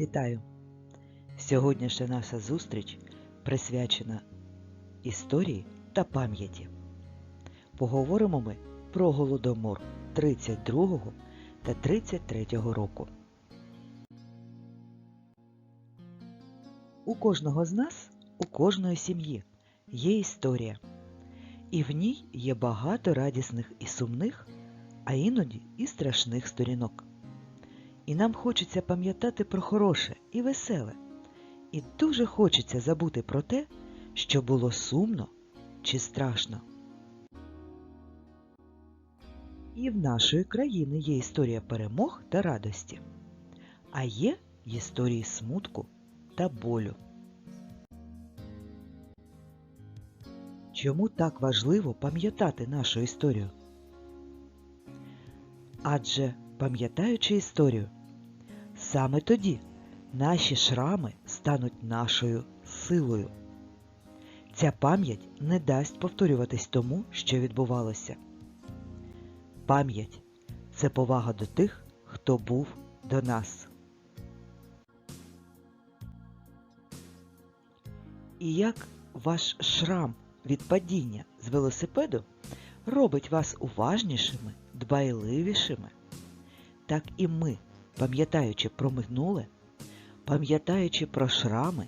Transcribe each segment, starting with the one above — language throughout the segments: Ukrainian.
Вітаю! Сьогоднішня наша зустріч присвячена історії та пам'яті. Поговоримо ми про Голодомор 32 та 33 року. У кожного з нас, у кожної сім'ї є історія, і в ній є багато радісних і сумних, а іноді і страшних сторінок. І нам хочеться пам'ятати про хороше і веселе. І дуже хочеться забути про те, що було сумно чи страшно. І в нашої країни є історія перемог та радості, а є історії смутку та болю. Чому так важливо пам'ятати нашу історію? Адже, пам'ятаючи історію, саме тоді наші шрами стануть нашою силою. Ця пам'ять не дасть повторюватись тому, що відбувалося. Пам'ять це повага до тих, хто був до нас. І як ваш шрам від падіння з велосипеду робить вас уважнішими, дбайливішими, так і ми, пам'ятаючи про минуле, пам'ятаючи про шрами,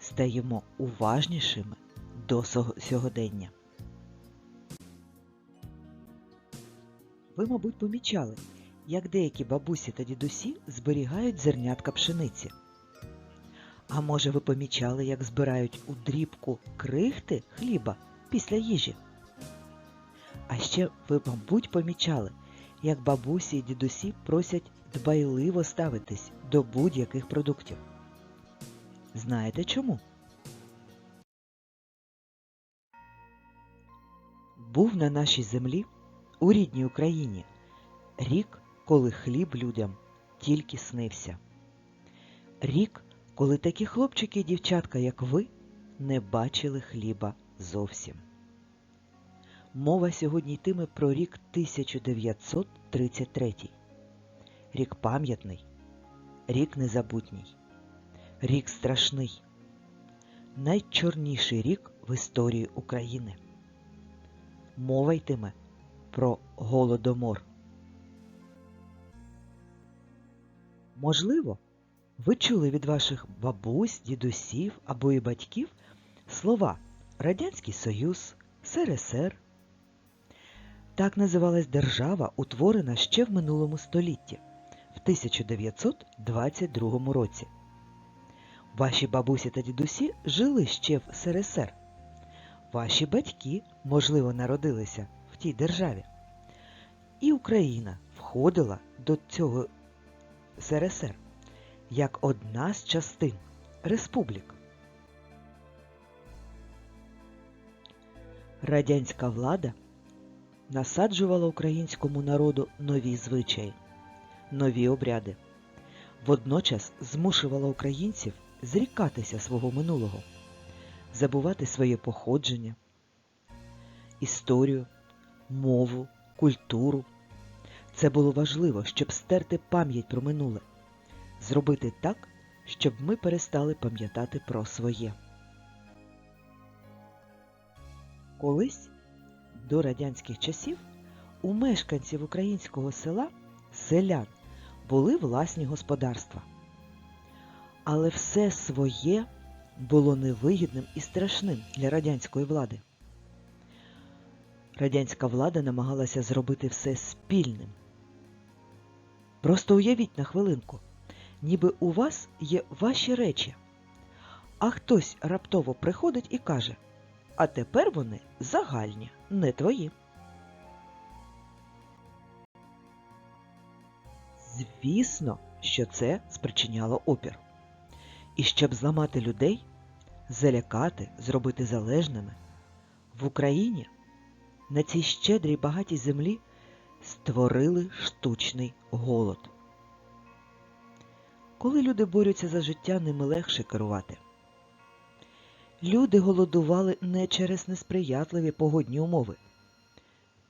стаємо уважнішими до сьогодення. Ви, мабуть, помічали, як деякі бабусі та дідусі зберігають зернятка пшениці. А може ви помічали, як збирають у дрібку крихти хліба після їжі? А ще ви, мабуть, помічали, як бабусі і дідусі просять дбайливо ставитись до будь-яких продуктів. Знаєте чому? Був на нашій землі, у рідній Україні, рік, коли хліб людям тільки снився. Рік, коли такі хлопчики і дівчатка, як ви, не бачили хліба зовсім. Мова сьогодні йтиме про рік 1933. Рік пам'ятний, рік незабутній, рік страшний, найчорніший рік в історії України. Мова йтиме про Голодомор. Можливо, ви чули від ваших бабусь, дідусів або і батьків слова Радянський Союз, СРСР. Так називалась держава, утворена ще в минулому столітті, в 1922 році. Ваші бабусі та дідусі жили ще в СРСР. Ваші батьки, можливо, народилися в тій державі. І Україна входила до цього СРСР як одна з частин республік. Радянська влада насаджувала українському народу нові звичаї, нові обряди. Водночас змушувала українців зрікатися свого минулого, забувати своє походження, історію, мову, культуру. Це було важливо, щоб стерти пам'ять про минуле, зробити так, щоб ми перестали пам'ятати про своє. Колись до радянських часів у мешканців українського села селян були власні господарства. Але все своє було невигідним і страшним для радянської влади. Радянська влада намагалася зробити все спільним. Просто уявіть на хвилинку, ніби у вас є ваші речі, а хтось раптово приходить і каже, а тепер вони загальні, не твої. Звісно, що це спричиняло опір. І щоб зламати людей, залякати, зробити залежними, в Україні на цій щедрій багатій землі створили штучний голод. Коли люди борються за життя, ними легше керувати. Люди голодували не через несприятливі погодні умови,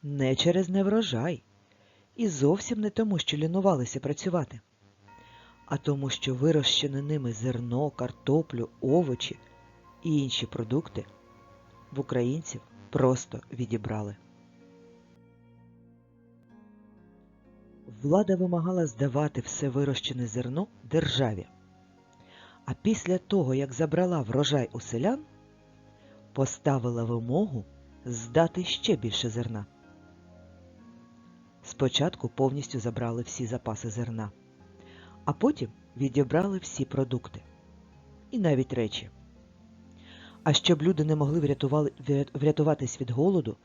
не через неврожай і зовсім не тому, що лінувалися працювати, а тому, що вирощене ними зерно, картоплю, овочі і інші продукти в українців просто відібрали. Влада вимагала здавати все вирощене зерно державі. А після того, як забрала врожай у селян, поставила вимогу здати ще більше зерна. Спочатку повністю забрали всі запаси зерна, а потім відібрали всі продукти і навіть речі. А щоб люди не могли врятуватись від голоду,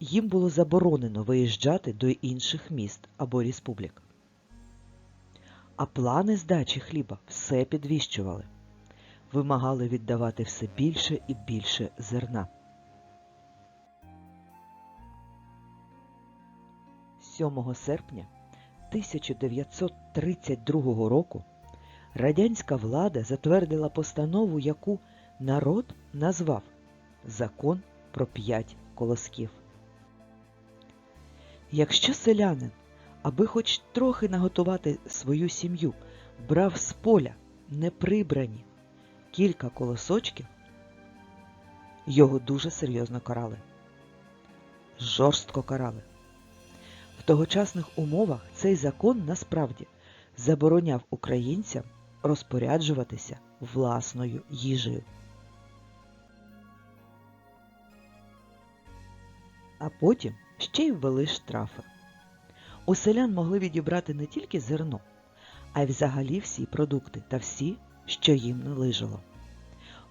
їм було заборонено виїжджати до інших міст або республік. А плани здачі хліба все підвищували, вимагали віддавати все більше і більше зерна. 7 серпня 1932 року радянська влада затвердила постанову, яку народ назвав Закон про п'ять колосків. Якщо селянин, аби хоч трохи наготувати свою сім'ю, брав з поля неприбрані кілька колосочків, його дуже серйозно карали. Жорстко карали. В тогочасних умовах цей закон насправді забороняв українцям розпоряджуватися власною їжею. А потім ще й ввели штрафи. У селян могли відібрати не тільки зерно, а й взагалі всі продукти та всі, що їм належало.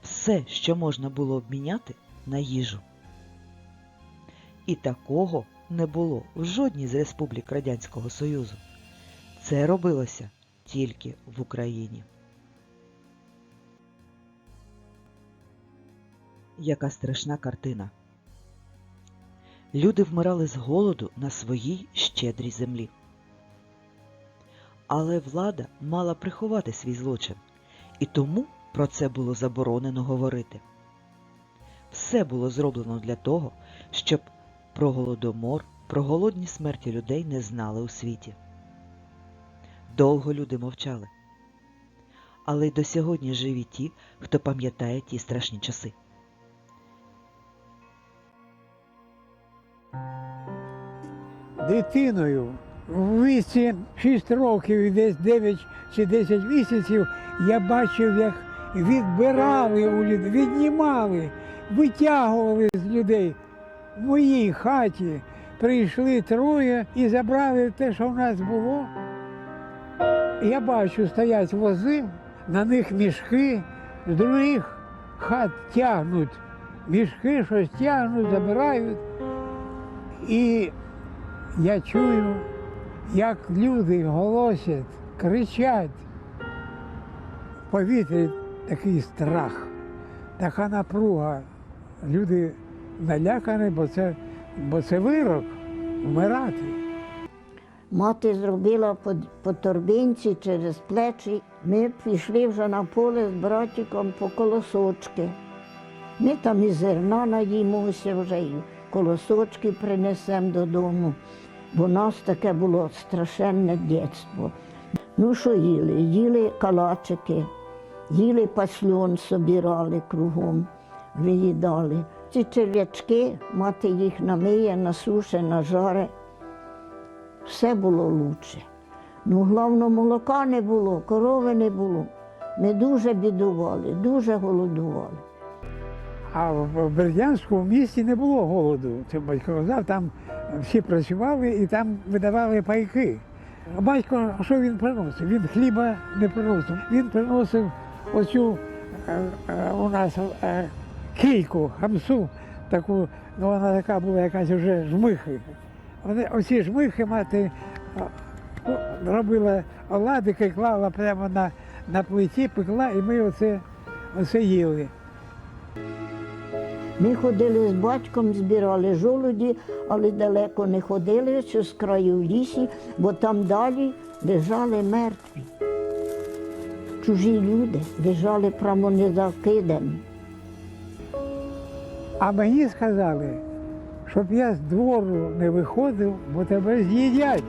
Все, що можна було обміняти на їжу. І такого не було в жодній з республік Радянського Союзу. Це робилося тільки в Україні. Яка страшна картина. Люди вмирали з голоду на своїй щедрій землі. Але влада мала приховати свій злочин, і тому про це було заборонено говорити. Все було зроблено для того, щоб про голодомор, про голодні смерті людей не знали у світі. Довго люди мовчали. Але й до сьогодні живі ті, хто пам'ятає ті страшні часи. Дитиною в віці 6 років і десь 9 чи 10 місяців я бачив, як відбирали у людей, віднімали, витягували з людей. В моїй хаті прийшли троє і забрали те, що в нас було. Я бачу, стоять вози, на них мішки, з других хат тягнуть мішки, щось тягнуть, забирають. І я чую, як люди голосять, кричать. В повітрі такий страх, така напруга. Люди налякані, бо це, бо це вирок вмирати. Мати зробила по, торбинці через плечі. Ми пішли вже на поле з братиком по колосочки. Ми там і зерна наїмося вже, і колосочки принесемо додому. Бо у нас таке було страшенне дитинство. Ну що їли? Їли калачики, їли пасльон, собирали кругом, виїдали. Ці черв'ячки, мати їх намиє, насуше, нажаре все було лучше. Ну, головно, молока не було, корови не було. Ми дуже бідували, дуже голодували. А в Бердянську в місті не було голоду. Це батько казав, там всі працювали і там видавали пайки. А батько, що він приносив? Він хліба не приносив. Він приносив оцю е, е, у нас е, хамсу, таку, ну вона така була якась вже жмихи. Вони, оці жмихи мати ну, робила оладики, клала прямо на, на плиті, пекла, і ми оце, оце їли. Ми ходили з батьком, збирали жолуді, але далеко не ходили, що з краю в лісі, бо там далі лежали мертві. Чужі люди лежали прямо незакидані. А мені сказали, щоб я з двору не виходив, бо тебе з'їдять.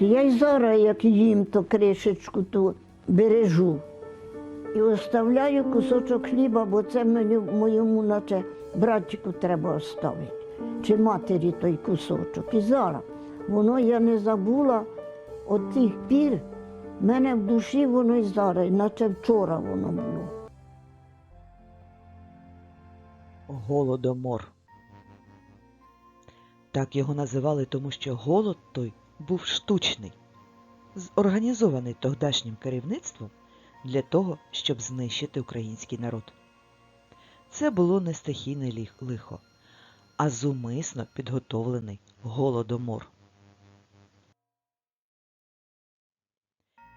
Я й зараз, як їм, то кришечку ту бережу. І оставляю кусочок хліба, бо це мені, моєму, наче братчику треба оставити. Чи матері той кусочок. І зараз воно я не забула от тих пір. в мене в душі воно і зараз, наче вчора воно було. Голодомор. Так його називали, тому що голод той був штучний, зорганізований тогдашнім керівництвом для того, щоб знищити український народ. Це було не стихійне лихо, а зумисно підготовлений голодомор.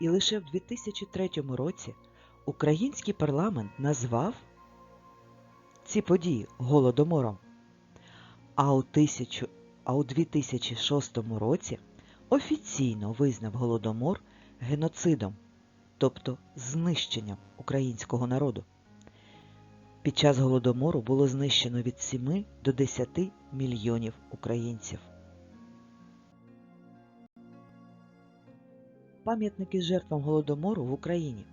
І лише в 2003 році український парламент назвав ці події голодомором. А у, тисячу, а у 2006 році офіційно визнав голодомор геноцидом, тобто знищенням українського народу. Під час голодомору було знищено від 7 до 10 мільйонів українців. Пам'ятники жертвам голодомору в Україні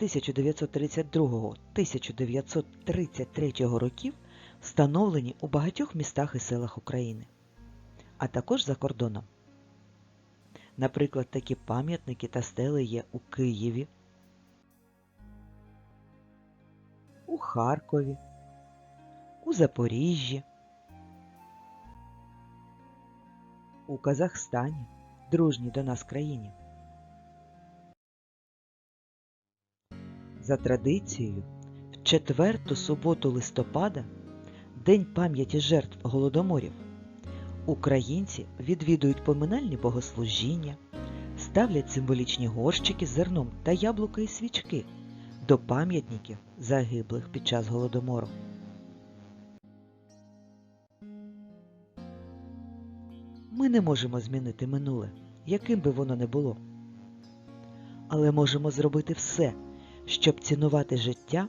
1932-1933 років встановлені у багатьох містах і селах України, а також за кордоном. Наприклад, такі пам'ятники та стели є у Києві, у Харкові, у Запоріжжі, у Казахстані, дружній до нас країні. За традицією, в четверту суботу листопада, День пам'яті жертв голодоморів, українці відвідують поминальні богослужіння, ставлять символічні горщики з зерном та яблука і свічки до пам'ятників загиблих під час голодомору. Ми не можемо змінити минуле, яким би воно не було. Але можемо зробити все, щоб цінувати життя,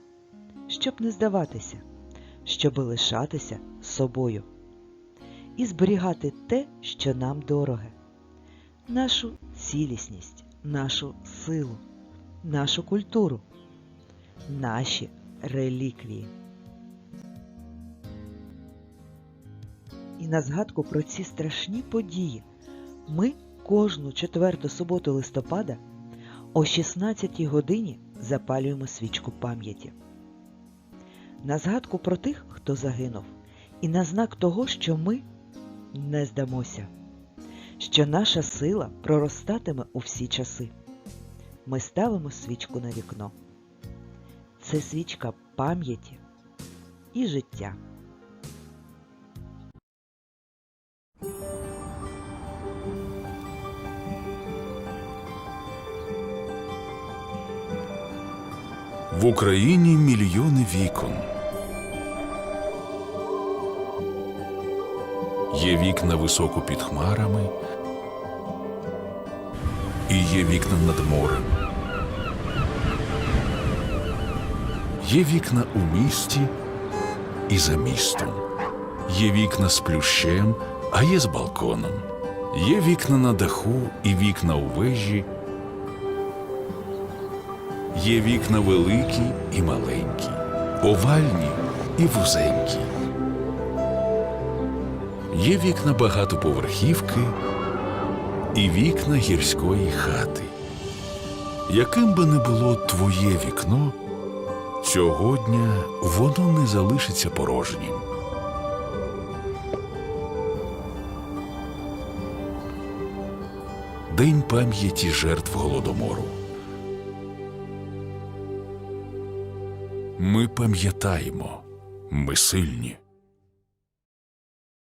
щоб не здаватися, щоб лишатися собою і зберігати те, що нам дороге, нашу цілісність, нашу силу, нашу культуру, наші реліквії. І на згадку про ці страшні події ми кожну четверту суботу листопада о 16 годині запалюємо свічку пам'яті. На згадку про тих, хто загинув, і на знак того, що ми не здамося, що наша сила проростатиме у всі часи. Ми ставимо свічку на вікно. Це свічка пам'яті і життя. В Україні мільйони вікон. Є вікна високо під хмарами, і є вікна над морем. Є вікна у місті і за містом. Є вікна з плющем, а є з балконом. Є вікна на даху і вікна у вежі. Є вікна великі і маленькі, овальні і вузенькі. Є вікна багатоповерхівки і вікна гірської хати. Яким би не було твоє вікно, цього дня воно не залишиться порожнім. День пам'яті жертв голодомору. Ми пам'ятаємо, ми сильні.